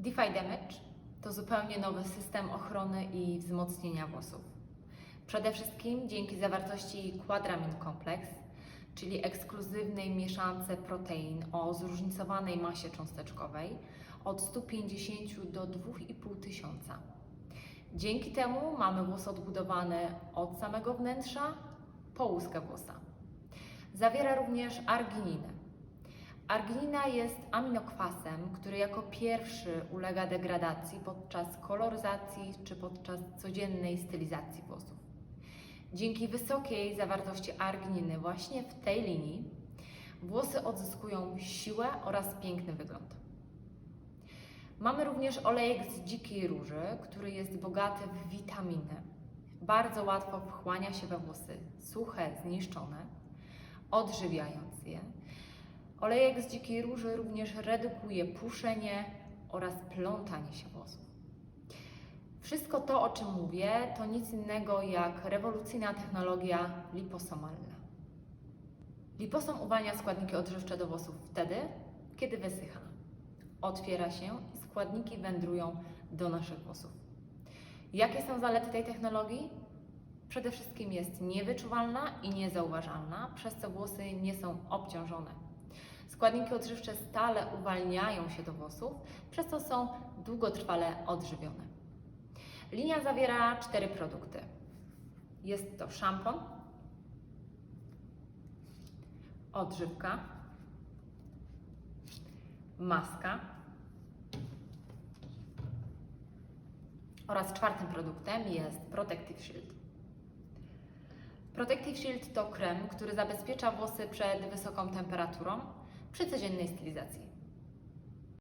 DeFi Damage to zupełnie nowy system ochrony i wzmocnienia włosów. Przede wszystkim dzięki zawartości Quadramin Complex, czyli ekskluzywnej mieszance protein o zróżnicowanej masie cząsteczkowej od 150 do 2,5 tysiąca. Dzięki temu mamy włos odbudowany od samego wnętrza po łuskę włosa. Zawiera również argininę. Arginina jest aminokwasem, który jako pierwszy ulega degradacji podczas koloryzacji czy podczas codziennej stylizacji włosów. Dzięki wysokiej zawartości argininy właśnie w tej linii włosy odzyskują siłę oraz piękny wygląd. Mamy również olejek z dzikiej róży, który jest bogaty w witaminy. Bardzo łatwo wchłania się we włosy suche, zniszczone, odżywiając je. Olejek z dzikiej róży również redukuje puszenie oraz plątanie się włosów. Wszystko to, o czym mówię, to nic innego jak rewolucyjna technologia liposomalna. Liposom uwalnia składniki odżywcze do włosów wtedy, kiedy wysycha. Otwiera się i składniki wędrują do naszych włosów. Jakie są zalety tej technologii? Przede wszystkim jest niewyczuwalna i niezauważalna, przez co włosy nie są obciążone. Składniki odżywcze stale uwalniają się do włosów, przez co są długotrwale odżywione. Linia zawiera cztery produkty. Jest to szampon, odżywka, maska oraz czwartym produktem jest Protective Shield. Protective Shield to krem, który zabezpiecza włosy przed wysoką temperaturą przy codziennej stylizacji.